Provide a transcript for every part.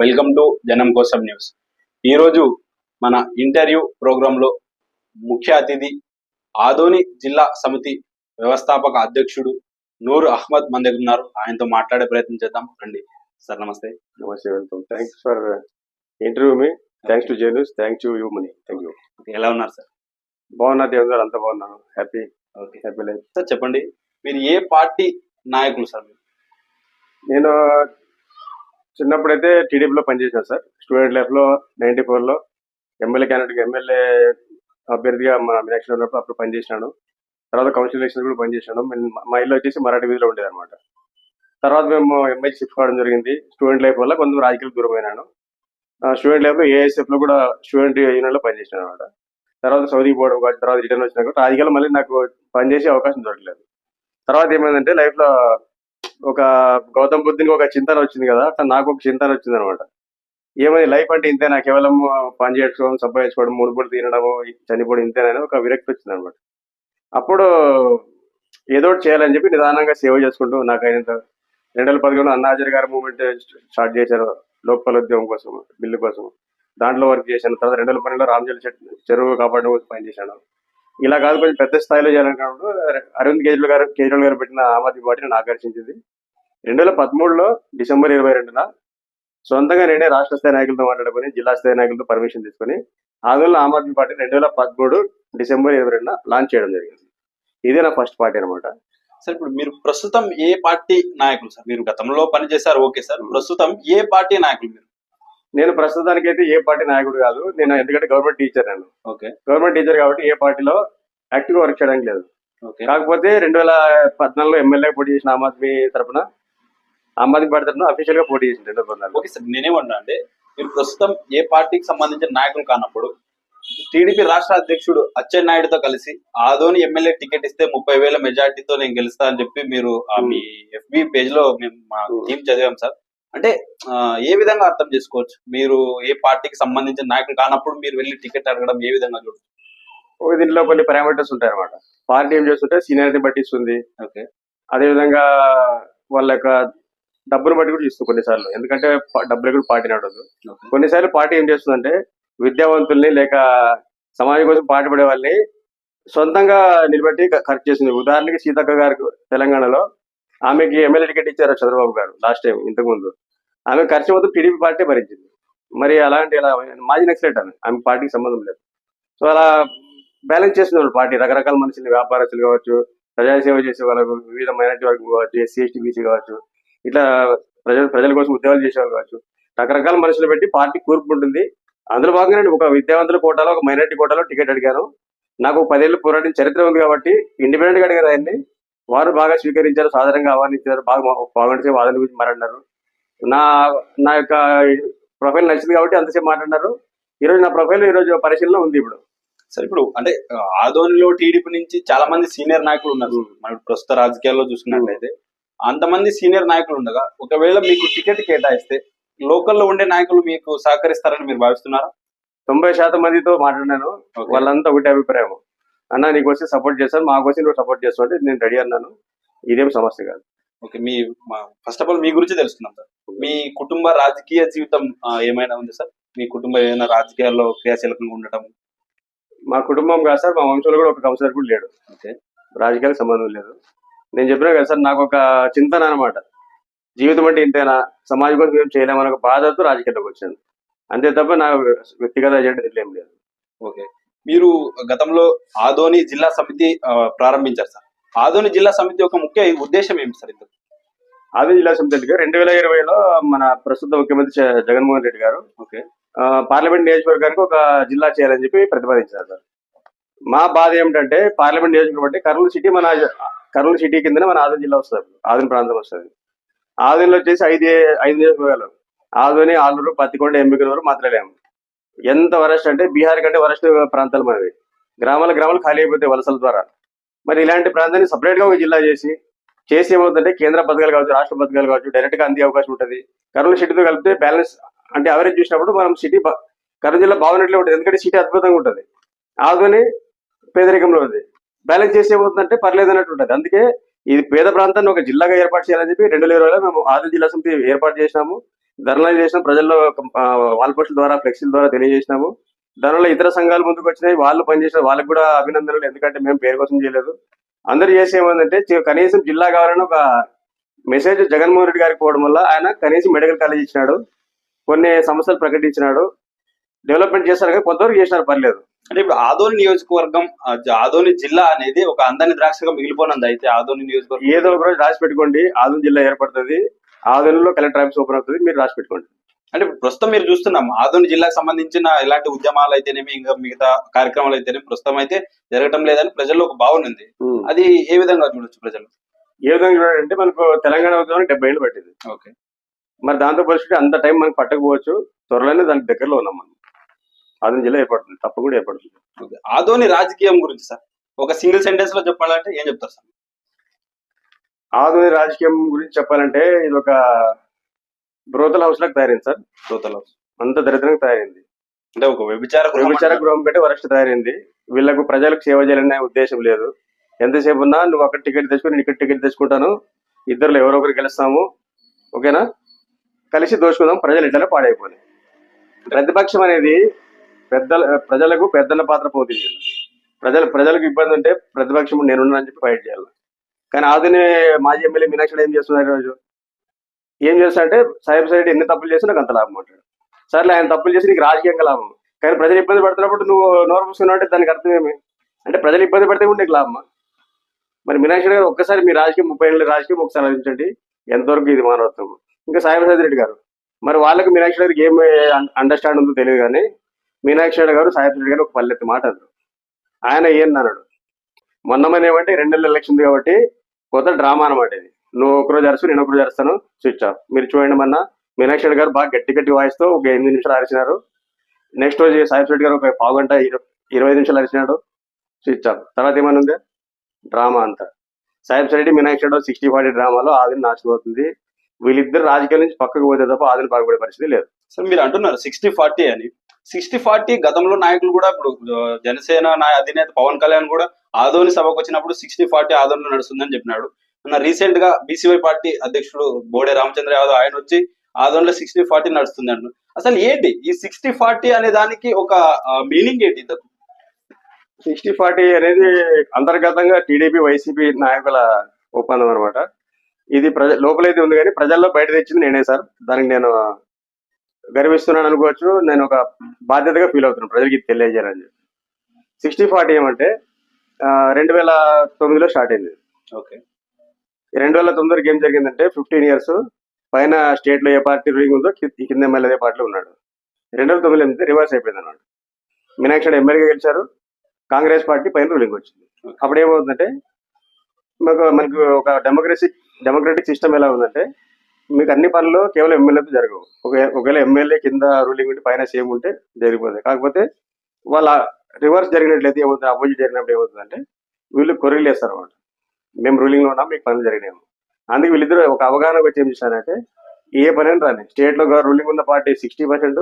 Welcome to జనం కోసం news. ఈరోజు మన ఇంటర్వ్యూ ప్రోగ్రాంలో ముఖ్య అతిథి ఆదోని జిల్లా సమితి వ్యవస్థాపక అధ్యక్షుడు నూర్ అహ్మద్ మన దగ్గర ఉన్నారు. ఆయనతో మాట్లాడే ప్రయత్నం చేద్దాం. రండి. సార్ నమస్తే. నమస్తే welcome. Thanks for interview me thanks to journalist thanks to you Mani thank you ఎలా ఉన్నారు సార్? బాగున్నా దేవ్ గారు? అంత బాగున్నాను happy okay happy life sir చెప్పండి. మీరు ఏ పార్టీ నాయకులు సార్? నేను చిన్నప్పుడైతే టీడీపీలో పనిచేశాను సార్. స్టూడెంట్ లైఫ్లో నైన్టీ ఫోర్లో ఎమ్మెల్యే క్యాండిడేట్ ఎమ్మెల్యే అభ్యర్థిగా మా మీనాక్షి ఉన్నప్పుడు అప్పుడు పనిచేసినాను. తర్వాత కౌన్సిల్ ఎలక్షన్ కూడా పనిచేశాను. మా ఇల్లు వచ్చేసి మరాఠీ వీధిలో ఉండేది అనమాట తర్వాత మేము ఎంఐ షిఫ్ట్ కావడం జరిగింది. స్టూడెంట్ లైఫ్ వల్ల కొంచెం రాజకీయాలు దూరం అయినాను స్టూడెంట్ లైఫ్లో ఏఎస్ఎఫ్లో కూడా స్టూడెంట్ యూనియన్లో పనిచేసాను అనమాట తర్వాత సౌదీకి పోవడం కాబట్టి తర్వాత రిటర్న్ వచ్చినాక రాజకీయాలు మళ్ళీ నాకు పనిచేసే అవకాశం దొరకలేదు. తర్వాత ఏమైందంటే లైఫ్లో ఒక గౌతమ్ బుద్ధునికి ఒక చింతన వచ్చింది కదా అట్లా నాకు ఒక చింతన వచ్చింది అనమాట. ఏమైంది? లైఫ్ అంటే ఇంతే నాకు కేవలం పని చేసుకోవడం సంపాదించుకోవడం మూడు పూట తినడము చనిపోవడం ఇంతేనని ఒక విరక్తి వచ్చింది అనమాట. అప్పుడు ఏదో ఒకటి చేయాలని చెప్పి నిదానంగా సేవ చేసుకుంటూ నాకు అయినంత రెండు వేల పదిహేను అన్నాజర్ గారి మూమెంట్ స్టార్ట్ చేశారు లోక్పాల్ ఉద్యోగం కోసం బిల్లు కోసం. దాంట్లో వర్క్ చేశాను. తర్వాత రెండు వేల పన్నెండులో రామజల్ చెరువు కాపాడడం కోసం పనిచేశాను ఇలా కాదు కొంచెం పెద్ద స్థాయిలో చేయాలనుకున్నప్పుడు అరవింద్ కేజ్రీవాల్ గారు కేజ్రీవాల్ గారు పెట్టిన ఆమ్ ఆద్మీ పార్టీ నన్ను ఆకర్షించింది. రెండు వేల పదమూడులో డిసెంబర్ ఇరవై రెండున సొంతంగా నేనే రాష్ట్ర స్థాయి నాయకులతో మాట్లాడుకొని జిల్లా స్థాయి నాయకులతో పర్మిషన్ తీసుకొని ఆందోళన ఆమ్ ఆద్మీ పార్టీ రెండు వేల పదమూడు డిసెంబర్ ఇరవై రెండున లాంచ్ చేయడం జరిగింది. ఇదే నా ఫస్ట్ పార్టీ అనమాట సార్ ఇప్పుడు మీరు ప్రస్తుతం ఏ పార్టీ నాయకులు సార్? మీరు గతంలో పని చేశారు ఓకే సార్. ప్రస్తుతం ఏ పార్టీ నాయకులు మీరు? నేను ప్రస్తుతానికి అయితే ఏ పార్టీ నాయకుడు కాదు. నేను ఎందుకంటే గవర్నమెంట్ టీచర్ నేను. ఓకే. గవర్నమెంట్ టీచర్ కాబట్టి ఏ పార్టీలో యాక్టివ్గా వర్క్ చేయడానికి లేదు. ఓకే. కాకపోతే రెండు వేల పద్నాలుగులో ఎమ్మెల్యే పోటీ చేసిన ఆమ్ ఆద్మీ తరపున ఆమ్ ఆద్మీ పార్టీ తరపున అఫీషియల్గా పోటీ చేసింది రెండు వేల పద్నాలుగు ఓకే సార్ నేనేమన్నా అంటే మీరు ప్రస్తుతం ఏ పార్టీకి సంబంధించిన నాయకులు కానప్పుడు టీడీపీ రాష్ట్ర అధ్యక్షుడు అచ్చెన్నాయుడుతో కలిసి ఆదోని ఎమ్మెల్యే టికెట్ ఇస్తే ముప్పై వేల మెజార్టీతో నేను గెలుస్తా అని చెప్పి మీరు ఆ మీ ఎఫ్బి పేజ్లో మేము మా టీం చదివాం సార్. అంటే ఏ విధంగా అర్థం చేసుకోవచ్చు? మీరు ఏ పార్టీకి సంబంధించిన నాయకులు కానప్పుడు మీరు వెళ్ళి టికెట్ అడగడం ఏ విధంగా చూడచ్చు దీంట్లో కొన్ని పారామీటర్స్ ఉంటాయి అనమాట పార్టీ ఏం చేస్తుంటే సీనియారిటీ బట్టి ఇస్తుంది ఓకే అదేవిధంగా వాళ్ళ యొక్క డబ్బును బట్టి కూడా ఇస్తుంది కొన్నిసార్లు. ఎందుకంటే డబ్బులు కూడా పార్టీ నడవదు. ఓకే. కొన్నిసార్లు పార్టీ ఏం చేస్తుందంటే విద్యావంతుల్ని లేక సమాజం కోసం పాటుపడే వాళ్ళని సొంతంగా నిలబెట్టి ఖర్చు చేసింది ఉదాహరణకి సీతక్క గారికి తెలంగాణలో ఆమెకి ఎమ్మెల్యే టికెట్ ఇచ్చారు చంద్రబాబు గారు లాస్ట్ టైం ఇంతకు ముందు ఆమె ఖర్చు మొత్తం టీడీపీ పార్టీ భరించింది. మరి అలాంటి ఇలా మాజీ నక్సలెట్ ఆమె ఆమె పార్టీకి సంబంధం లేదు. సో అలా బ్యాలెన్స్ చేస్తుంది వాళ్ళు పార్టీ. రకరకాల మనుషులు వ్యాపారస్తులు కావచ్చు ప్రజాసేవ చేసే వాళ్ళకు వివిధ మైనార్టీ వర్గం కావచ్చు ఎస్సీ ఎస్టీ బీసీ కావచ్చు ఇట్లా ప్రజలు ప్రజల కోసం ఉద్యోగాలు చేసేవాళ్ళు కావచ్చు రకరకాల మనుషులు పెట్టి పార్టీ కూర్పు ఉంటుంది అందులో భాగంగా నేను ఒక విద్యావంతుల కోటాలో ఒక మైనార్టీ కోటాలో టికెట్ అడిగాను నాకు పదేళ్ళు పోరాడిన చరిత్ర ఉంది కాబట్టి ఇండిపెండెంట్గా అడిగారు ఆయన్ని. వారు బాగా స్వీకరించారు సాధారణంగా ఆహ్వానించారు బాగా బాగుంటే వాదన గురించి మాట్లాడినారు. నా నా యొక్క ప్రొఫైల్ నచ్చింది కాబట్టి అంతసేపు మాట్లాడినారు. ఈరోజు నా ప్రొఫైల్ ఈరోజు పరిశీలన ఉంది ఇప్పుడు. సార్ ఇప్పుడు అంటే ఆదోనిలో టీడీపీ నుంచి చాలా మంది సీనియర్ నాయకులు ఉన్నారు. మన ప్రస్తుత రాజకీయాల్లో చూసుకున్నట్లయితే. అంతమంది సీనియర్ నాయకులు ఉండగా ఒకవేళ మీకు టికెట్ కేటాయిస్తే లోకల్లో ఉండే నాయకులు మీకు సహకరిస్తారని మీరు భావిస్తున్నారా? తొంభై శాతం మందితో మాట్లాడినాను. వాళ్ళంతా ఒకటే అభిప్రాయం. అన్న నీకు వస్తే సపోర్ట్ చేస్తాను మాకు వచ్చి నువ్వు సపోర్ట్ చేస్తావు అంటే నేను రెడీ అన్నాను. ఇదేం సమస్య కాదు. ఓకే మీ ఫస్ట్ ఆఫ్ ఆల్ మీ గురించి తెలుసుకున్నాం సార్. మీ కుటుంబ రాజకీయ జీవితం ఏమైనా ఉంది సార్? మీ కుటుంబం ఏమైనా రాజకీయాల్లో క్రియాశీలకంగా ఉండటం? మా కుటుంబం కాదు సార్ మా వంశంలో కూడా ఒక కౌన్సిలర్ కూడా లేడు. ఓకే. రాజకీయాలకు సంబంధం లేదు. నేను చెప్పినా కదా సార్ నాకు ఒక చింతన అనమాట జీవితం అంటే ఇంతేనా? సమాజం కోసం ఏం చేయలేమని ఒక బాధతో రాజకీయాల్లోకి వచ్చాను. అంతే తప్ప నా వ్యక్తిగత ఎజెండా ఏం లేదు. ఓకే. మీరు గతంలో ఆదోని జిల్లా సమితి ప్రారంభించారు సార్. ఆదోని జిల్లా సమితి యొక్క ముఖ్య ఉద్దేశం ఏమి సార్ ఇందుకు ఆది జిల్లా సమితి రెండు వేల ఇరవైలో మన ప్రస్తుత ముఖ్యమంత్రి జగన్మోహన్ రెడ్డి గారు ఓకే. పార్లమెంట్ నియోజకవర్గానికి ఒక జిల్లా చేయాలని చెప్పి ప్రతిపాదించారు సార్. మా బాధ ఏమిటంటే పార్లమెంట్ నియోజకవర్గం అంటే కర్నూలు సిటీ మన కర్నూలు సిటీ కిందనే మన ఆదోని జిల్లా వస్తుంది. ఆదోని ప్రాంతం వస్తుంది. ఆదోనిలో వచ్చేసి ఐదు ఐదు నియోజకవర్గాలు. ఆదోని ఆలూరు పత్తికొండ ఎంపికనూరు మాత్రలేము. ఎంత వరస్ట్ అంటే బీహార్ కంటే వరస్ట్ ప్రాంతాలు మనవి. గ్రామాల గ్రామాలు ఖాళీ అయిపోతాయి వలసల ద్వారా. మరి ఇలాంటి ప్రాంతాన్ని separate గా ఒక జిల్లా చేసి చేసి ఏమవుతుందంటే కేంద్ర పథకాలు కావచ్చు రాష్ట్ర పథకాలు కావచ్చు డైరెక్ట్గా అందే అవకాశం ఉంటుంది. కర్నూలు సిటీతో కలిపితే బ్యాలెన్స్ అంటే అవరేజ్ చూసినప్పుడు మనం సిటీ కర్నూలు జిల్లా బాగున్నట్లే ఉంటుంది. ఎందుకంటే సిటీ అద్భుతంగా ఉంటుంది. ఆదుకొని పేదరికంలో ఉంది. బ్యాలెన్స్ చేసి ఏమవుతుందంటే పర్లేదు అన్నట్టు ఉంటుంది. అందుకే ఇది పేద ప్రాంతాన్ని ఒక జిల్లాగా ఏర్పాటు చేయాలని చెప్పి రెండు వేల ఇరవైలో మేము ఆదిల్ జిల్లా సమితి ఏర్పాటు చేసినాము. ధర్నాలు చేసిన. ప్రజల్లో వాల్ పోస్టుల ద్వారా ఫ్లెక్సీల ద్వారా తెలియజేసినాము. దానివల్ల ఇతర సంఘాలు ముందుకు వచ్చినాయి. వాళ్ళు పనిచేసిన వాళ్ళకి కూడా అభినందనలు. ఎందుకంటే మేము పేరు కోసం చేయలేదు. అందరు చేసే ఏమందంటే చి- కనీసం జిల్లా కావాలని ఒక మెసేజ్ జగన్మోహన్ రెడ్డి గారికి పోవడం వల్ల ఆయన కనీసం మెడికల్ కాలేజ్ ఇచ్చినాడు కొన్ని సంస్థలు ప్రకటించినాడు డెవలప్మెంట్ చేస్తారు కానీ కొంతవరకు చేసినారు పర్లేదు. అంటే ఇప్పుడు ఆదోని నియోజకవర్గం ఆదోని జిల్లా అనేది ఒక అందని ద్రాక్షగా మిగిలిపోనుంది అయితే ఆదోని నియోజకవర్గం. ఏదో ఒక రోజు రాసి పెట్టుకోండి ఆదం జిల్లా ఏర్పడుతుంది ఆదోనిలో కలెక్టర్ ఆఫీస్ ఓపెన్ అవుతుంది మీరు రాసి పెట్టుకోండి. అంటే ప్రస్తుతం మీరు చూస్తున్నాం ఆదోని జిల్లాకు సంబంధించిన ఎలాంటి ఉద్యమాలు అయితేనేమి ఇంకా మిగతా కార్యక్రమాలు అయితేనేమి ప్రస్తుతం అయితే జరగటం లేదని ప్రజల్లో ఒక భావన ఉంది. అది ఏ విధంగా చూడొచ్చు ప్రజలు? ఏ విధంగా చూడాలంటే మనకు తెలంగాణ ఉద్యమం డెబ్బై ఏళ్ళు పట్టింది. ఓకే. మరి దాంతో పోలిస్తే అంత టైం మనకు పట్టకపోవచ్చు. త్వరలోనే దానికి దగ్గరలో ఉన్నాం మనం. ఆదం జిల్లా ఏర్పడుతుంది తప్పకుండా ఏర్పడుతుంది. ఓకే. ఆదోని రాజకీయం గురించి సార్ ఒక సింగిల్ సెంటెన్స్లో చెప్పాలంటే ఏం చెప్తారు సార్? ఆధునిక రాజకీయం గురించి చెప్పాలంటే ఇది ఒక బ్రోతల్ హౌస్ లాగా తయారైంది సార్. శ్రోతలు అంత దరిద్రంగా తయారైంది. అంటే ఒక వ్యభిచార వ్యభిచార. గృహం కంటే వరస్ట్ తయారైంది. వీళ్ళకు ప్రజలకు సేవ చేయాలనే ఉద్దేశం లేదు. ఎంతసేపు ఉన్నా నువ్వు అక్కడ టికెట్ తెచ్చుకుని నేను ఇక్కడ టికెట్ తెచ్చుకుంటాను. ఇద్దరు ఎవరో ఒకరు గెలుస్తాము. ఓకేనా? కలిసి దోచుకుందాం. ప్రజలు ఇట్లా పాడైపోయి ప్రతిపక్షం అనేది పెద్దల ప్రజలకు పెద్దల పాత్ర పోతుంది. ప్రజలు ప్రజలకు ఇబ్బంది ఉంటే ప్రతిపక్షం నేనున్నానని చెప్పి ఫైట్ చేయాలి. కానీ ఆదిని మాజీ ఎమ్మెల్యే మీనాక్షి ఏం చేస్తున్నారు ఈరోజు? ఏం చేస్తాడంటే సాహిబ్ సైడ్ ఎన్ని తప్పులు చేసినా నాకు అంత లాభం అంటాడు. సర్లే ఆయన తప్పులు చేసి నీకు రాజకీయంగా లాభం. కానీ ప్రజలు ఇబ్బంది పడుతున్నప్పుడు నువ్వు నోరు మూసుకున్నావు అంటే దానికి అర్థం ఏమి? అంటే ప్రజలు ఇబ్బంది పడితే కూడా నీకు లాభమా? మరి మీనాక్షి గారు ఒక్కసారి మీ రాజకీయం ముప్పై ఏళ్ళ రాజకీయం ఒకసారి ఆలోచించండి. ఎంతవరకు ఇది మానవత్వం? ఇంకా సాయి రెడ్డి గారు మరి వాళ్ళకి మీనాక్షి గారికి ఏం అండర్స్టాండ్ ఉందో తెలియదు కానీ మీనాక్షి గారు సాయి రెడ్డి గారు ఒక పల్లెత్తి మాట అన్నారు ఆయన ఏం అన్నాడు? మొన్నమని ఏమంటే రెండు నెలల ఎలక్షన్ ఉంది కాబట్టి కొత్త డ్రామా అనమాట ఇది. నువ్వు ఒకరోజు అరుసు నేను ఒకరోజు అరుస్తాను. స్విచ్ ఆఫ్ మీరు చూడండి మొన్న మీనాక్షి రెడ్డి గారు బాగా గట్టి గట్టి వాయిస్తో ఒక ఎనిమిది నిమిషాలు అరిచినారు. నెక్స్ట్ రోజు సాయి రెడ్డి గారు ఒక పావు గంట ఇరవై నిమిషాలు అరిచినాడు. స్విచ్ ఆఫ్ తర్వాత ఏమైనా ఉంది డ్రామా అంతా. సాహిబ్ రెడ్డి మీనాక్షి రెడ్డి సిక్స్టీ ఫార్టీ డ్రామాలో ఆదిని నాశనం అవుతుంది. వీళ్ళిద్దరు రాజకీయాల నుంచి పక్కకు పోతే తప్ప ఆదిని బాగుపడే పరిస్థితి లేదు. సార్ మీరు అంటున్నారు సిక్స్టీ ఫార్టీ అని. సిక్స్టీ ఫార్టీ గతంలో నాయకులు కూడా ఇప్పుడు జనసేన నా అధినేత పవన్ కళ్యాణ్ కూడా ఆదోని సభకు వచ్చినప్పుడు సిక్స్టీ ఫార్టీ ఆదోనిలో నడుస్తుందని చెప్పినాడు. మొన్న రీసెంట్గా బీసీవై పార్టీ అధ్యక్షుడు బోడే రామచంద్ర యాదవ్ ఆయన వచ్చి ఆదోనిలో సిక్స్టీ ఫార్టీ నడుస్తుంది అంటు అసలు ఏంటి? ఈ సిక్స్టీ ఫార్టీ అనే దానికి ఒక మీనింగ్ ఏంటి ఇంతకు? సిక్స్టీ ఫార్టీ అనేది అంతర్గతంగా టీడీపీ వైసీపీ నాయకుల ఒప్పందం అనమాట ఇది ప్రజ లోపలైతే ఉంది కానీ ప్రజల్లో బయట తెచ్చింది నేనే సార్. దానికి నేను గర్విస్తున్నాను అనుకోవచ్చు. నేను ఒక బాధ్యతగా ఫీల్ అవుతున్నాను ప్రజలకి తెలియజేయాలని చెప్పి. సిక్స్టీ ఫార్టీ ఏమంటే రెండు వేల తొమ్మిదిలో స్టార్ట్ అయింది. ఓకే. రెండు వేల తొమ్మిదికి ఏం జరిగిందంటే ఫిఫ్టీన్ ఇయర్స్. పైన స్టేట్లో ఏ పార్టీ రూలింగ్ ఉందో కింద ఎమ్మెల్యే అదే పార్టీలో ఉన్నాడు. రెండు వేల తొమ్మిదిలో ఏమైంది రివర్స్ అయిపోయింది అన్నమాట మీనాక్షి ఎమ్మెల్యేగా గెలిచారు. కాంగ్రెస్ పార్టీ పైన రూలింగ్ వచ్చింది. అప్పుడు ఏమవుతుందంటే మాకు మనకు ఒక డెమోక్రసీ డెమోక్రటిక్ సిస్టమ్ ఎలా ఉందంటే మీకు అన్ని పనులు కేవలం ఎమ్మెల్యేతో జరగవు. ఒకవేళ ఎమ్మెల్యే కింద రూలింగ్ ఉంటే పైన సేమ్ ఉంటే జరిగిపోతుంది కాకపోతే వాళ్ళ రివర్స్ జరిగినట్లయితే ఏమవుతుంది? అపోజిట్ జరిగినప్పుడు ఏమవుతుందంటే వీళ్ళు కొరిలేస్తారు వేస్తారు అన్నమాట మేము రూలింగ్లో ఉన్నాం మీకు పనులు జరిగినాము అందుకే వీళ్ళిద్దరు ఒక అవగాహన వచ్చి ఏం చేశారంటే ఏ పని అని రాని స్టేట్లో రూలింగ్ ఉన్న party sixty percent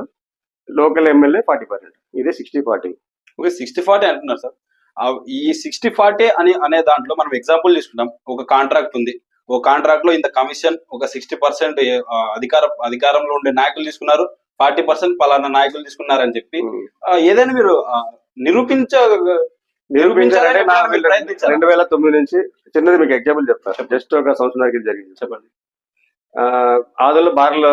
local MLA forty percent ఇదే sixty forty okay sixty forty అంటున్నారు సార్. ఈ సిక్స్టీ ఫార్టీ అని అనే దాంట్లో మనం ఎగ్జాంపుల్ తీసుకుంటాం ఒక కాంట్రాక్ట్ ఉంది. ఒక కాంట్రాక్ట్లో ఇంత కమిషన్ ఒక సిక్స్టీ పర్సెంట్ అధికార అధికారంలో ఉండే నాయకులు తీసుకున్నారు ఫార్టీ పర్సెంట్ పలానా నాయకులు తీసుకున్నారని చెప్పి ఆ, ఏదైనా మీరు నిరూపించ నిరూపించాలంటే నా? రెండు వేల తొమ్మిది నుంచి చిన్నది మీకు ఎగ్జాంపుల్ చెప్తాను జస్ట్ ఒక సంవత్సరం కింద జరిగింది. చెప్పండి. ఆ, ఆదుల్లో బార్లు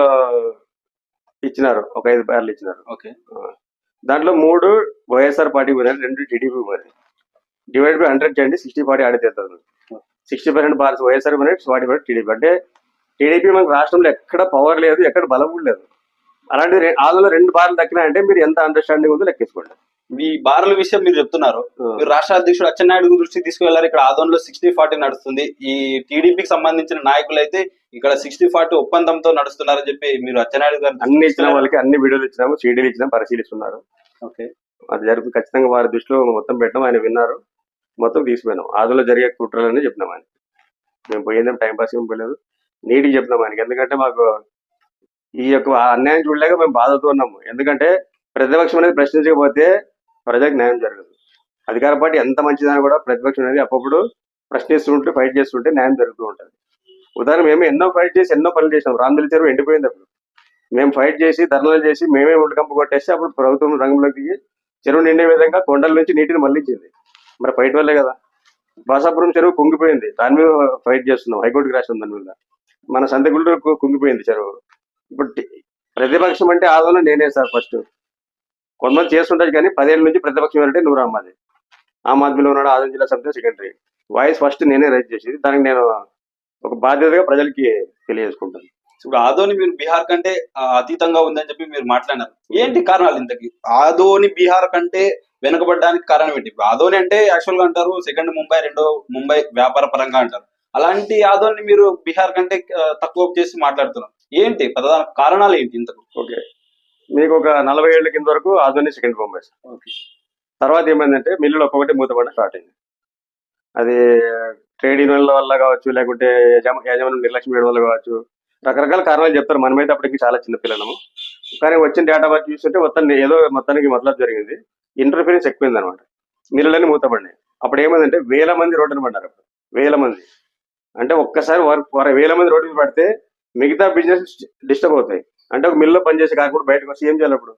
ఇచ్చినారు. ఒక ఐదు బార్లు ఇచ్చినారు. ఓకే. దాంట్లో మూడు వైఎస్ఆర్ పార్టీ పోయినారు రెండు టీడీపీ పోయినాయి. డివైడ్ బై హండ్రెడ్ చేయండి సిక్స్టీ ఫార్టీ ఆడితేస్తుంది సిక్స్టీ పర్సెంట్ బార్స్ వైఎస్ఆర్ పోయినాయి ఫార్టీ పర్సెంట్ టీడీపీ. అంటే టీడీపీ మనకు రాష్ట్రంలో ఎక్కడ పవర్ లేదు ఎక్కడ బలం కూడా లేదు. అలాంటి ఆదులో రెండు బార్లు దక్కినాయంటే మీరు ఎంత అండర్స్టాండింగ్ ఉందో లెక్కేసుకోండి. మీ బార్ల విషయం మీరు చెప్తున్నారు. మీరు రాష్ట్ర అధ్యక్షుడు అచ్చెన్నాయుడు దృష్టికి తీసుకువెళ్ళారు ఇక్కడ ఆదోన్లో సిక్స్టీ ఫార్టీ నడుస్తుంది. ఈ టీడీపీకి సంబంధించిన నాయకులు అయితే ఇక్కడ సిక్స్టీ ఫార్టీ ఒప్పందంతో నడుస్తున్నారని చెప్పి మీరు అచ్చెన్నాయుడు గారు అన్ని ఇచ్చిన వాళ్ళకి అన్ని వీడియోలు ఇచ్చినాము సీడీలు ఇచ్చినాము పరిశీలిస్తున్నారు. ఓకే. అది జరిపి ఖచ్చితంగా వారి దృష్టిలో మొత్తం పెట్టాం ఆయన విన్నారు. మొత్తం తీసిపోయినాం. ఆదులో జరిగే కుట్రలని చెప్పినాం ఆయన. మేము పోయిందేం టైం పాస్ ఏం పోలేదు. నీట్గా చెప్పినాం ఆయనకి. ఎందుకంటే మాకు ఈ యొక్క అన్యాయం చూడలేక మేము బాధతో ఉన్నాము. ఎందుకంటే ప్రతిపక్షం అనేది ప్రశ్నించకపోతే ప్రజలకు న్యాయం జరగదు. అధికార పార్టీ ఎంత మంచిదని కూడా ప్రతిపక్షం అనేది అప్పుడప్పుడు ప్రశ్నిస్తుంటే ఫైట్ చేస్తుంటే న్యాయం జరుగుతూ ఉంటుంది. ఉదాహరణ మేము ఎన్నో ఫైట్ చేసి ఎన్నో పనులు చేసినాం. రామదిల్ చెరువు ఎండిపోయింది అప్పుడు. మేము ఫైట్ చేసి ధర్నాలు చేసి మేమే ఒంటి కంపు కొట్టేస్తే అప్పుడు ప్రభుత్వం రంగంలోకి దిగి చెరువు నిండే విధంగా కొండల నుంచి నీటిని మళ్ళించింది. మరి ఫైట్ వల్లే కదా. బాసాపురం చెరువు కుంగిపోయింది. దాని మీద ఫైట్ చేస్తున్నాం. హైకోర్టుకి రాసి దాని మీద. మన సంతగుళ్ళు కుంగిపోయింది చెరువు. ఇప్పుడు ప్రతిపక్షం అంటే ఆదోళన నేనే సార్ ఫస్ట్. కొంతమంది చేస్తుంటారు కానీ పదేళ్ళ నుంచి ప్రతిపక్షం అంటే నూరు అమ్మాది ఆమ్ ఆద్మీలో ఉన్నాడు ఆదిలాబాద్ జిల్లా సమితి సెక్రటరీ. వాయిస్ ఫస్ట్ నేనే రైజ్ చేసేది. దానికి నేను ఒక బాధ్యతగా ప్రజలకి తెలియజేసుకుంటాను. ఇప్పుడు ఆదోని మీరు బీహార్ కంటే అతీతంగా ఉందని చెప్పి మీరు మాట్లాడినారు. ఏంటి కారణాలు ఇంతకి? ఆదోని బీహార్ కంటే వెనుకబడడానికి కారణం ఏంటి? ఆదోని అంటే యాక్చువల్గా అంటారు సెకండ్ ముంబై రెండో ముంబై వ్యాపార పరంగా అంటారు. అలాంటి ఆదోని మీరు బీహార్ కంటే తక్కువ చేసి మాట్లాడుతున్నారు. ఏంటి? ప్రధాన కారణాలు ఏంటి ఇంతకు? ఓకే. మీకు ఒక నలభై ఏళ్ళ కింద వరకు ఆధునిక సెకండ్ బొంబాయి సార్ తర్వాత ఏమైందంటే మిల్లులు ఒక్కొక్కటి మూతపడడం స్టార్ట్ అయింది. అది ట్రేడ్ యూనియన్ల వల్ల కావచ్చు లేకుంటే యజమా- యాజమాన్యం నిర్లక్ష్యం చేయడం వల్ల కావచ్చు రకరకాల కారణాలు చెప్తారు. మనమైతే అప్పటికి చాలా చిన్న పిల్లలము. కానీ వచ్చిన డేటా బట్టి చూస్తుంటే మొత్తం ఏదో మొత్తానికి మతలబ్ జరిగింది. ఇంటర్ఫీరెన్స్ ఎక్కువైంది అనమాట మిల్లులన్నీ మూతపడినాయి. అప్పుడు ఏమైందంటే వేల మంది రోడ్డున పడ్డారు అప్పుడు. వేల మంది. అంటే ఒక్కసారి వేల మంది రోడ్డు పడితే మిగతా బిజినెస్ డిస్టర్బ్ అవుతాయి. అంటే ఒక మిల్లో పనిచేసి కాకుండా బయటకు వచ్చి ఏం చేయాలి అప్పుడు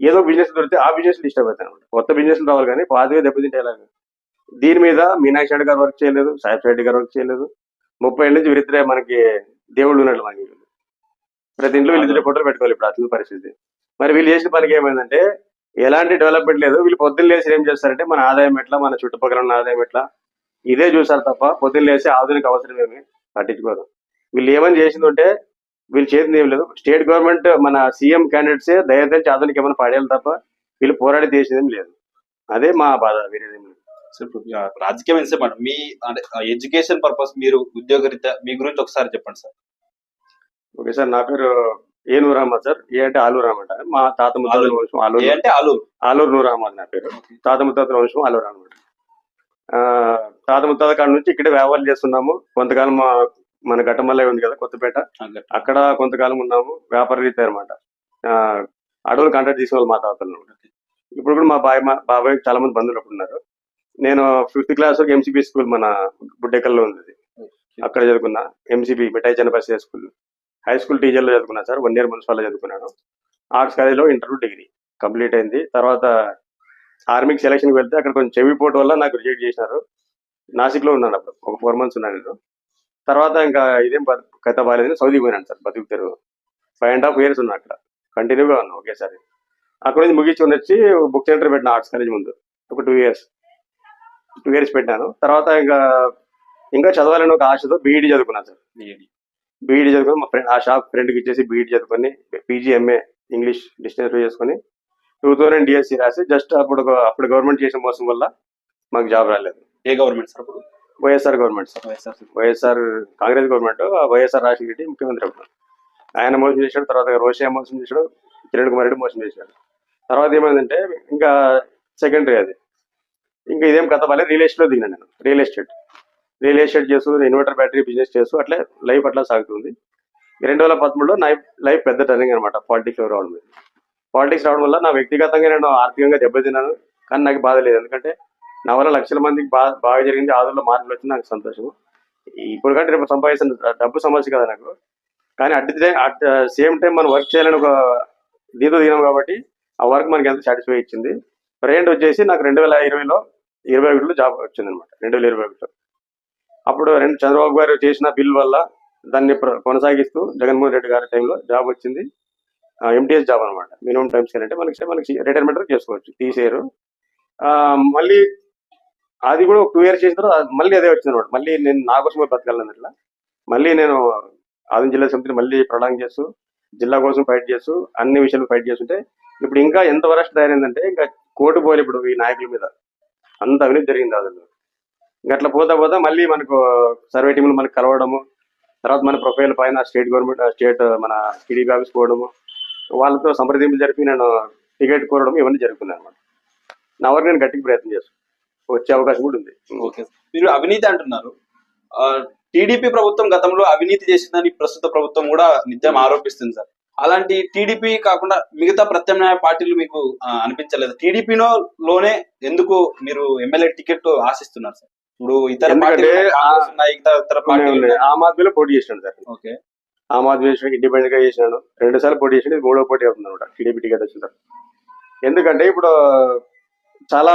ఏదో బిజినెస్ దొరికితే ఆ బిజినెస్ డిస్టర్బ్ అవుతాయి అనమాట. కొత్త బిజినెస్ రావాలి కానీ పాతవే దెబ్బతింటేలాగా దీని మీద మీనాక్షి రెడ్డి గారు వర్క్ చేయలేదు సాయి రెడ్డి గారు వర్క్ చేయలేదు. ముప్పై ఏళ్ళ నుంచి వీరిద్దరే మనకి దేవుళ్ళు ఉన్నట్లు మనకి ప్రతి ఇంట్లో వీళ్ళిద్దరే ఫోటోలు పెట్టుకోవాలి ఇప్పుడు అతని పరిస్థితి. మరి వీళ్ళు చేసిన పనికి ఏమైందంటే ఎలాంటి డెవలప్మెంట్ లేదు. వీళ్ళు పొద్దున్న లేసి ఏం చేస్తారంటే మన ఆదాయం ఎట్లా మన చుట్టుపక్కల ఉన్న ఆదాయం ఎట్లా ఇదే చూసారు తప్ప పొద్దున్న లేసి ఆధునిక అవసరం ఏమి పట్టించుకోరు. వీళ్ళు ఏమని చేసిందంటే వీళ్ళు చేసింది ఏం లేదు. స్టేట్ గవర్నమెంట్ మన సీఎం క్యాండిడేట్సే దయచేసి ఆధునిక ఏమైనా పడేయాలి తప్ప వీళ్ళు పోరాడి చేసేదేం లేదు. అదే మా బాధ వేరేదేం లేదు. రాజకీయం ఎంతసేపు మేడం మీ అంటే ఎడ్యుకేషన్ పర్పస్ మీరు ఉద్యోగరీత్యా మీ గురించి ఒకసారి చెప్పండి సార్. ఓకే సార్ నా పేరు A Noor Ahmed sir. A అంటే ఆలూరు అహ్మద్ మా తాత ముత్తాతల. వంశం ఆలూరు. అంటే ఆలూరు? ఆలూరు నూర్ అహ్మద్ నా పేరు. తాత ముత్తాతల వంశం ఆలూరు ఆ, తాత ముత్తాత కాడ నుంచి ఇక్కడే వ్యాపారం చేస్తున్నాము. కొంతకాలం మా మన ఘట్టమల్లే ఉంది కదా కొత్తపేట. అక్కడ కొంతకాలం ఉన్నాము వ్యాపార రీతి అనమాట అడవులు కాంట్రాక్ట్ తీసుకున్న మా తాతలు. ఇప్పుడు కూడా మా బాయ్ మా బాబాయ్ చాలా మంది బంధువులు అప్పుడు ఉన్నారు. నేను ఫిఫ్త్ క్లాస్ వరకు ఎంసీపీ స్కూల్ మన బుడ్డెకల్లో ఉంది. అక్కడ చదువుకున్నా. ఎంసీపీ మిఠాయి చన్నపల్లి స్కూల్ హై స్కూల్ టీచర్లో చదువుకున్నా సార్. వన్ ఇయర్ మున్సిపాల్లో చదువుకున్నాను. ఆర్ట్స్ కాలేజ్లో ఇంటర్వ్యూ డిగ్రీ కంప్లీట్ అయింది. తర్వాత ఆర్మీకి సెలక్షన్కి వెళ్తే అక్కడ కొంచెం చెవి పోటు వల్ల నాకు రిజెక్ట్ చేసినారు. నాసిక్లో ఉన్నాను అప్పుడు. ఒక ఫోర్ మంత్స్ ఉన్నాను నేను. తర్వాత ఇంకా ఇదేం కథ బాగాలేదని సౌదీకి పోయినాను సార్ బతుకు తెరువు ఫైవ్ అండ్ హాఫ్ ఇయర్స్ ఉన్నా అక్కడ. కంటిన్యూగా ఉన్నాను ఒకేసారి. అక్కడ నుంచి ముగించుకొని వచ్చి బుక్ సెంటర్ పెట్టిన ఆర్ట్స్ కాలేజ్ ముందు. ఒక టూ ఇయర్స్ టూ ఇయర్స్ పెట్టాను. తర్వాత ఇంకా ఇంకా చదవాలని ఒక ఆశతో బీఈడి చదువుకున్నాను సార్. బీఈడి చదువుకొని మా ఫ్రెండ్ ఆ షాప్ ఫ్రెండ్కి ఇచ్చేసి బీఈడి చదువుకొని పీజీఎంఏ ఇంగ్లీష్ డిస్టెన్స్ చేసుకొని టూ థౌసండ్ డిఎస్సి రాసి జస్ట్ అప్పుడు అప్పుడు గవర్నమెంట్ చేసిన మోసం వల్ల మాకు జాబ్ రాలేదు. ఏ గవర్నమెంట్ సార్ అప్పుడు? YSR government sir. YSR Congress government ఆ వైఎస్ఆర్ రాజశేఖర రెడ్డి ముఖ్యమంత్రి అప్పుడు ఆయన మోసం చేశాడు తర్వాత రోషయ్య మోసం చేశాడు కిరణ్ కుమార్ రెడ్డి మోసం చేశాడు. తర్వాత ఏమైందంటే ఇంకా సెకండరీ అది. ఇంకా ఇదేం కథ పర్లేదు రియల్ ఎస్టేట్లో దిగినాను నేను. Real estate. రియల్ ఎస్టేట్ చేస్తూ ఇన్వర్టర్ బ్యాటరీ బిజినెస్ చేస్తూ అట్లే లైఫ్ అట్లా సాగుతుంది. రెండు వేల పదమూడులో నా లైఫ్ పెద్ద టర్నింగ్ అనమాట పాలిటిక్స్ రావడం పాలిటిక్స్ రావడం వల్ల నా వ్యక్తిగతంగా నేను ఆర్థికంగా దెబ్బతిన్నాను కానీ నాకు బాధ లేదు. ఎందుకంటే వల్ల లక్షల మందికి బాగా బాగా జరిగింది. ఆదుల్లో మార్పులు వచ్చింది. నాకు సంతోషం ఇప్పుడు కంటే రేపు సంపాదిస్తున్న డబ్బు సమస్య కదా నాకు. కానీ at time at same time మనం వర్క్ చేయాలని ఒక దీంతో దిగినాం కాబట్టి ఆ వర్క్ మనకి ఎంత సాటిస్ఫై ఇచ్చింది. ప్రజెంట్ వచ్చేసి నాకు రెండు వేల ఇరవైలో ఇరవై ఒకటిలో జాబ్ వచ్చింది అనమాట రెండు వేల ఇరవై ఒకటిలో. అప్పుడు రెండు చంద్రబాబు గారు చేసిన బిల్ వల్ల దాన్ని కొనసాగిస్తూ జగన్మోహన్ రెడ్డి గారి టైంలో జాబ్ వచ్చింది. ఎంటీఎస్ జాబ్ అనమాట. మినిమం టైమ్స్ అంటే మనకి మనకి రిటైర్మెంట్ చేసుకోవచ్చు. తీసేయరు. మళ్ళీ అది కూడా టూ ఇయర్స్ చేసిన తర్వాత మళ్ళీ అదే వచ్చింది అనమాట మళ్ళీ నేను నా కోసమే బతకాలని అట్లా. మళ్ళీ నేను ఆదిం జిల్లా సమితిని మళ్ళీ ప్రొలాంగ్ చేస్తూ జిల్లా కోసం ఫైట్ చేస్తూ అన్ని విషయాలు ఫైట్ చేస్తుంటే ఇప్పుడు ఇంకా ఎంత వరస్ట్ తయారైందంటే ఇంకా కోర్టు పోయాలి ఇప్పుడు ఈ నాయకుల మీద. అంత అవినీతి జరిగింది అసలు ఇంకా అట్లా పోతా పోతా మళ్ళీ మనకు సర్వే టీంలు మనకు కలవడము తర్వాత మన ప్రొఫైల్ పైన స్టేట్ గవర్నమెంట్ స్టేట్ మన టీడీపీ ఆఫీస్ పోవడము వాళ్ళతో సంప్రదింపులు జరిపి నేను టికెట్ కోరడం ఇవన్నీ జరుగుతున్నాయి అనమాట నా వరకు నేను గట్టికి ప్రయత్నం చేస్తాను వచ్చే అవకాశం కూడా ఉంది. ఓకే మీరు అవినీతి అంటున్నారు. టీడీపీ ప్రభుత్వం గతంలో అవినీతి చేసిందని ప్రస్తుత ప్రభుత్వం కూడా నిత్యం ఆరోపిస్తుంది సార్. అలాంటి టీడీపీ కాకుండా మిగతా ప్రత్యామ్నాయ పార్టీలు మీకు అనిపించలేదు. టీడీపీలో లోనే ఎందుకు మీరు ఎమ్మెల్యే టికెట్ ఆశిస్తున్నారు సార్? ఇప్పుడు ఇతర పార్టీలు. ఆమ్ ఆద్మీలో పోటీ చేసినాడు సార్. ఓకే. ఆమ్ ఆద్మీ చేసిన ఇండిపెండెంట్గా చేసినాను రెండు సార్లు పోటీ చేసిన ఇది మూడో పోటీ అవుతుంది అనమాట టీడీపీ టికెట్ వచ్చిన తర్వాత. ఎందుకంటే ఇప్పుడు చాలా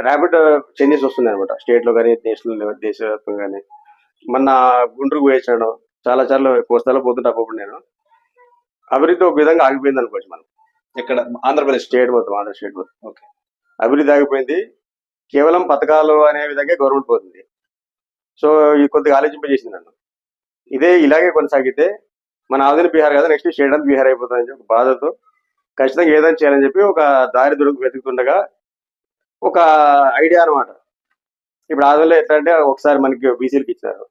ర్యాపిడ్ చేంజెస్ వస్తున్నాయి అనమాట స్టేట్లో కానీ నేషనల్ లెవెల్ దేశవ్యాప్తంగా కానీ మొన్న గుంటూరుకు వేసాను చాలా సార్లు కోస్తాలో పోతుంటే అప్పుడు నేను. అభివృద్ధి ఒక విధంగా ఆగిపోయింది అనుకోవచ్చు మనం. ఇక్కడ ఆంధ్రప్రదేశ్. స్టేట్ మొత్తం ఆంధ్ర స్టేట్ మొత్తం. ఓకే. అభివృద్ధి ఆగిపోయింది. కేవలం పథకాలు అనే విధంగా గవర్నమెంట్ పోతుంది. సో ఇది కొద్దిగా ఆలోచింపజేసింది నన్ను. ఇదే ఇలాగే కొనసాగితే మన ఆధునిక బీహార్ కదా నెక్స్ట్ స్టేట్ అంతా బీహార్ అయిపోతుందని చెప్పి ఒక బాధతో ఖచ్చితంగా ఏదైనా చేయాలని చెప్పి ఒక దారి దొరికి వెతుకుతుండగా ఒక ఐడియా అనమాట ఇప్పుడు ఆంధ్రలో ఎట్లా అంటే ఒకసారి మనకి బీసీలకి ఇచ్చినారు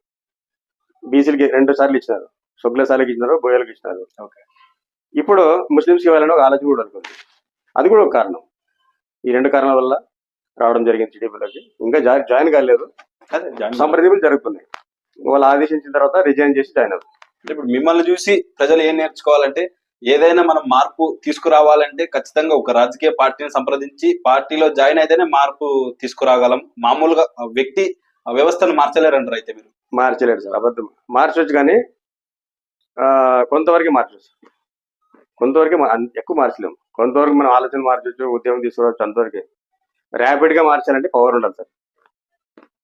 బీసీలకి రెండు సార్లు ఇచ్చినారు శుక్ల సార్లకి ఇచ్చినారు బోయలకు ఇచ్చినారు. ఓకే. ఇప్పుడు ముస్లిమ్స్కి ఇవ్వాలని ఒక ఆలోచన కూడా అనుకుంది అది కూడా ఒక కారణం. ఈ రెండు కారణాల వల్ల రావడం జరిగింది టీడీపీలోకి ఇంకా జాయిన్ కాలేదు. సంప్రదింపులు జరుగుతున్నాయి. వాళ్ళు ఆదేశించిన తర్వాత రిజైన్ చేసి జాయిన్ అవుతుంది ఇప్పుడు మిమ్మల్ని చూసి ప్రజలు ఏం నేర్చుకోవాలంటే ఏదైనా మనం మార్పు తీసుకురావాలంటే ఖచ్చితంగా ఒక రాజకీయ పార్టీని సంప్రదించి పార్టీలో జాయిన్ అయితేనే మార్పు తీసుకురాగలం. మామూలుగా వ్యక్తి ఆ వ్యవస్థను మార్చలేరంటారు అయితే మీరు? మార్చలేరు సార్ అబద్ధం. మార్చవచ్చు కానీ కొంతవరకు మార్చవచ్చు కొంతవరకు ఎక్కువ మార్చలేము. కొంతవరకు మనం ఆలోచన మార్చవచ్చు ఉద్యమం తీసుకురావచ్చు అంతవరకు. ర్యాపిడ్గా మార్చాలంటే పవర్ ఉండాలి సార్.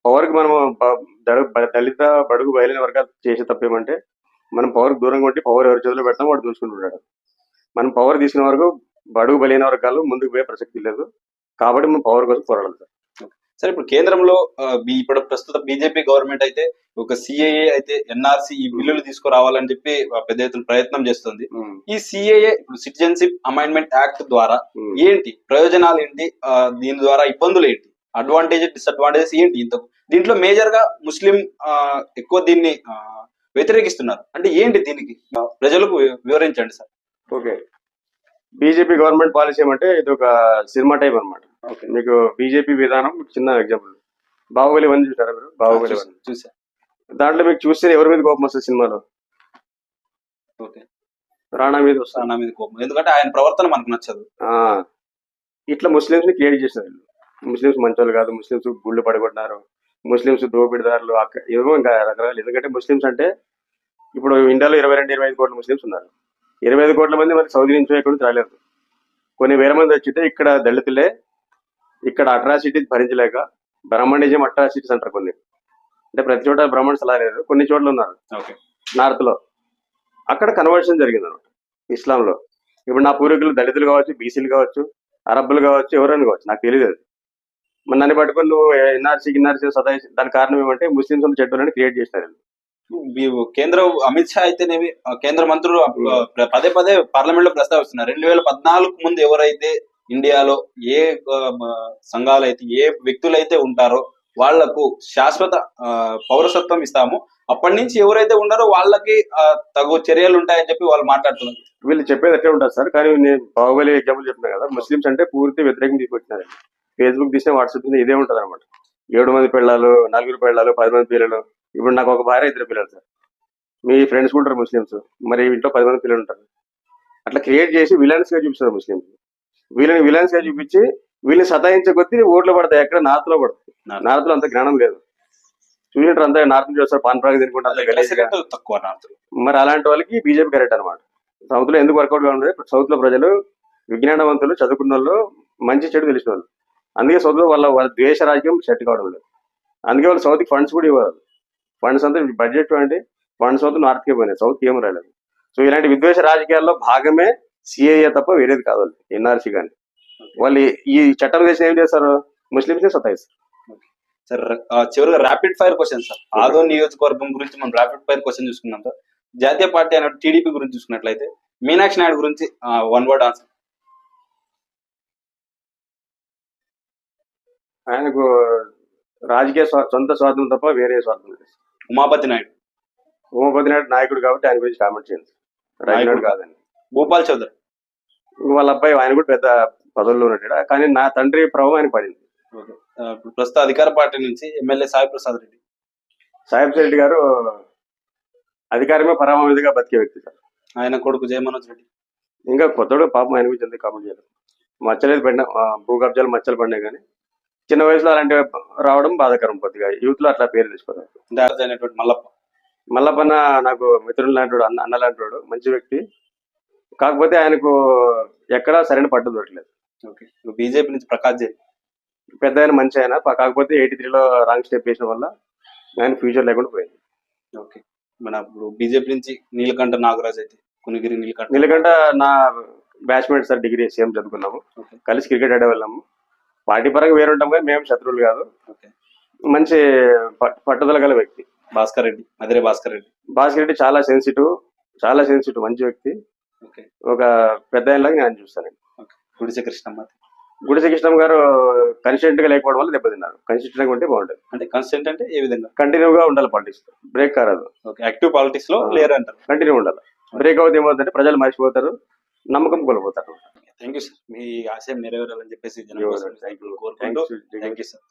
పవర్కి మనం దళిత బడుగు బయలున వర్గాలు చేసే తప్పేమంటే మనం పవర్ దూరంగా ఉండి పవర్ ఎవరి చేతిలో పెడతాం వాడు చూసుకుంటున్నాడు మనం పవర్ తీసుకునే వరకు బడుగు బలైన వర్గాలు ముందుకు పోయే ప్రసక్తి లేదు. కాబట్టి మనం పవర్ కోసం పోరాడాలి సార్. సరే ఇప్పుడు కేంద్రంలో ఇప్పుడు ప్రస్తుత బీజేపీ గవర్నమెంట్ అయితే ఒక సిఏఏ అయితే ఎన్ఆర్సీ ఈ బిల్లులు తీసుకురావాలని చెప్పి పెద్ద ఎత్తున ప్రయత్నం చేస్తుంది. ఈ సిఏఏ ఇప్పుడు సిటిజన్షిప్ అమైండ్మెంట్ యాక్ట్ ద్వారా ఉమ్. ఏంటి? ప్రయోజనాలు ఏంటి? దీని ద్వారా ఇబ్బందులు ఏంటి? అడ్వాంటేజ్ డిసడ్వాంటేజెస్ ఏంటి? ఇంత దీంట్లో మేజర్గా ముస్లిం ఎక్కువ దీన్ని వ్యతిరేకిస్తున్నారు. అంటే ఏంటి దీనికి? ప్రజలకు వివరించండి sir. Okay. BJP government policy ఏమంటే ఇది ఒక సినిమా టైప్ అన్నమాట. ఓకే. మీకు బీజేపీ విధానం చిన్న ఎగ్జాంపుల్ బాహుబలి వన్ చూసారా మీరు? బాహుబలి వన్. చూసా. దాంట్లో మీకు చూస్తే ఎవరి మీద కోపం వస్తుంది సినిమాలో? ఓకే. రాణా మీద వస్తుంది. నా మీద కోపం. ఎందుకంటే ఆయన ప్రవర్తన మనకు నచ్చదు. ఆ, ఇట్లా ముస్లిమ్స్ని క్రియేట్ చేశారు వీళ్ళు. ముస్లిమ్స్ మంచోళ్ళు కాదు ముస్లిమ్స్ గుళ్ళు పడగొట్టినారు. ముస్లిమ్స్ దోపిడిదారులు అక్క- ఏవో ఇంకా రకరకాలు. ఎందుకంటే ముస్లిమ్స్ అంటే ఇప్పుడు ఇండియాలో ఇరవై రెండు ఇరవై ఐదు కోట్ల ముస్లిమ్స్ ఉన్నారు. ఇరవై ఐదు కోట్ల మంది మనకి సౌదీ నుంచి ఎక్కడి రాలేదు కొన్ని వేల మంది వచ్చితే ఇక్కడ దళితులే ఇక్కడ అట్రాసిటీ భరించలేక బ్రహ్మణిజం అట్రాసిటీస్ అంటారు కొన్ని. అంటే ప్రతి చోట బ్రాహ్మణ్స్ అలా లేరు కొన్ని చోట్ల ఉన్నారు. నార్త్లో. అక్కడ కన్వర్షన్ జరిగింది అనమాట ఇస్లాంలో. ఇప్పుడు నా పూర్వీకులు దళితులు కావచ్చు బీసీలు కావచ్చు అరబ్బులు కావచ్చు ఎవరైనా కావచ్చు నాకు తెలియదు మరి నన్ను పట్టుకొని నువ్వు ఎన్ఆర్సీ గిన్ఆర్సీ సదాయి దాని కారణం ఏమంటే ముస్లింస్ చెట్టుని క్రియేట్. ఈ కేంద్ర అమిత్ షా అయితేనేమి ఆ, కేంద్ర మంత్రులు పదే పదే పార్లమెంట్లో ప్రస్తావిస్తున్నారు. రెండు వేల పద్నాలుగు ముందు ఎవరైతే ఇండియాలో ఏ సంఘాలు అయితే ఏ వ్యక్తులు అయితే ఉంటారో వాళ్ళకు శాశ్వత పౌరసత్వం ఇస్తాము. అప్పటి నుంచి ఎవరైతే ఉన్నారో వాళ్ళకి తగు చర్యలు ఉంటాయని చెప్పి వాళ్ళు మాట్లాడుతున్నారు. వీళ్ళు చెప్పేది అట్లే ఉంటారు సార్. కానీ నేను బాహుబలి ఎగ్జాంపుల్ చెప్పినా కదా. ముస్లిమ్స్ అంటే పూర్తి వ్యతిరేకం తీసుకొచ్చినారు ఫేస్బుక్ తీసినా వాట్సాప్ తీసినా ఇదే ఉంటుంది అనమాట ఏడు మంది పిల్లలు నలుగురు పిల్లలు పది మంది పిల్లలు. ఇప్పుడు నాకు ఒక భార్య ఇద్దరు పిల్లలు సార్. మీ ఫ్రెండ్స్ కూడా ఉంటారు ముస్లిమ్స్. మరి ఇంట్లో పది మంది పిల్లలు ఉంటారు. అట్లా క్రియేట్ చేసి విలన్స్గా చూపిస్తారు ముస్లిమ్స్ వీళ్ళని విలన్స్గా చూపించి వీళ్ళని సతాయించే కొద్దీ ఓట్లు పడతాయి. ఎక్కడ? నార్త్లో పడతాయి. నార్త్లో అంత జ్ఞానం లేదు. చూసినట్టు అంతా నార్త్ నుంచి వస్తారు. పాన్ ప్రాగ్ తినుకుంటారు తక్కువ నార్త్ మరి అలాంటి వాళ్ళకి బీజేపీ కరెక్ట్ అనమాట సౌత్లో ఎందుకు వర్కౌట్గా ఉండదు? సౌత్లో ప్రజలు విజ్ఞానవంతులు చదువుకున్న వాళ్ళు మంచి చెడు తెలిసిన వాళ్ళు అందుకే సౌత్ వాళ్ళ వాళ్ళ ద్వేష రాజకీయం సెట్ కావడం లేదు. అందుకే వాళ్ళు సౌత్కి ఫండ్స్ కూడా ఇవ్వాలి ఫండ్స్ అంతా బడ్జెట్ అంటే ఫండ్స్ అంతా నార్త్ కే పోయినాయి సౌత్ ఏం రాలేదు. సో ఇలాంటి విద్వేష రాజకీయాల్లో భాగమే సిఏఏ తప్ప వేరేది కాదు వాళ్ళు ఎన్ఆర్సీ కానీ వాళ్ళు ఈ- చట్టం చేసిన ఏం చేస్తారు? ముస్లింస్ సతాయిస్తారు. సార్ చివరిగా ర్యాపిడ్ ఫైర్ క్వశ్చన్ సార్ ఆదో నియోజకవర్గం గురించి మనం ర్యాపిడ్ ఫైర్ క్వశ్చన్ చూసుకున్నాం సార్ జాతీయ పార్టీ అనే టీడీపీ గురించి చూసుకున్నట్లయితే మీనాక్షి నాయుడు గురించి వన్ వర్డ్ ఆన్సర్ ఆయనకు రాజకీయ సొంత స్వార్థం తప్ప వేరే స్వార్థం లేదు. ఉమాపతి నాయుడు. ఉమాపతి నాయుడు నాయకుడు కాబట్టి ఆయన గురించి కామెంట్ చేయండి. రైతు నాయకుడు. కాదని. భూపాల్ చౌదరి. వాళ్ళ అబ్బాయి ఆయన కూడా పెద్ద పదవుల్లో ఉన్నాడు. కానీ నా తండ్రి ప్రభావం ఆయన పడింది. ప్రస్తుత అధికార పార్టీ నుంచి ఎమ్మెల్యే సాయి ప్రసాద్ రెడ్డి. సాహిబ్ రెడ్డి గారు అధికారమే పరమావధిగా బతికే వ్యక్తి సార్. ఆయన కొడుకు జయమనోజ్ రెడ్డి. ఇంకా కొత్తడు పాపం ఆయన గురించి ఎందుకు కామెంట్ చేయలేదు. మచ్చలేదు పడిన ఆ, భూ కబ్జాలు మచ్చలు పడినాయి కానీ చిన్న వయసులో అలాంటి రావడం బాధాకరం కొద్దిగా. యూత్లో అట్లా పేరు డాన్స్ అయినటువంటి మల్లప్ప. మల్లప్పన్న నాకు మిత్రుడు లాంటి అన్న అన్న లాంటి మంచి వ్యక్తి. కాకపోతే ఆయనకు ఎక్కడా సరైన పట్టు దొరకలేదు. ఓకే. బీజేపీ నుంచి ప్రకాష్ జైన్. పెద్ద ఆయన మంచి ఆయన. కాకపోతే ఎయిటీ త్రీలో రాంగ్ స్టెప్ వేసిన వల్ల ఆయన ఫ్యూచర్ లేకుండా పోయింది. ఓకే. మన ఇప్పుడు బీజేపీ నుంచి నీలకంఠ నాగరాజ్ అయితే కునిగిరి నీలకంఠ. ఎందుకంటే నా బ్యాచ్మేట్ సార్ డిగ్రీ సేమ్ చదువుకున్నాము. కలిసి క్రికెట్ ఆడే వెళ్ళాము పార్టీ పరంగా వేరు ఉంటాం కానీ మేము శత్రువులు కాదు. ఓకే. మంచి పట్- పట్టుదల గల వ్యక్తి. భాస్కర్ రెడ్డి మధురే భాస్కర్ రెడ్డి. భాస్కర్ రెడ్డి చాలా సెన్సిటివ్ చాలా సెన్సిటివ్ మంచి వ్యక్తి. ఓకే. ఒక పెద్ద ఆయనలాగా నేను చూస్తాను. ఓకే. గుడిసె కృష్ణమ్మ గుడిసె కృష్ణం గారు కన్సిస్టెంట్గా లేకపోవడం వల్ల దెబ్బతిన్నారు కన్సిస్టెంట్గా ఉంటే బాగుంటుంది. అంటే కన్స్టెంట్ అంటే ఏ విధంగా? కంటిన్యూ గా ఉండాలి పాలిటిక్స్ బ్రేక్ కారాదు. ఓకే. యాక్టివ్ పాలిటిక్స్లో లేరు అంటారు. కంటిన్యూ ఉండాలి. బ్రేక్ అవుతే ఏమవుతుందంటే ప్రజలు మర్చిపోతారు. నమ్మకం కోల్పోతారు. థ్యాంక్ యూ సార్ మీ ఆశయం నెరవేరాలని చెప్పేసి. కోరుకుంటూ Thanks to- thank you sir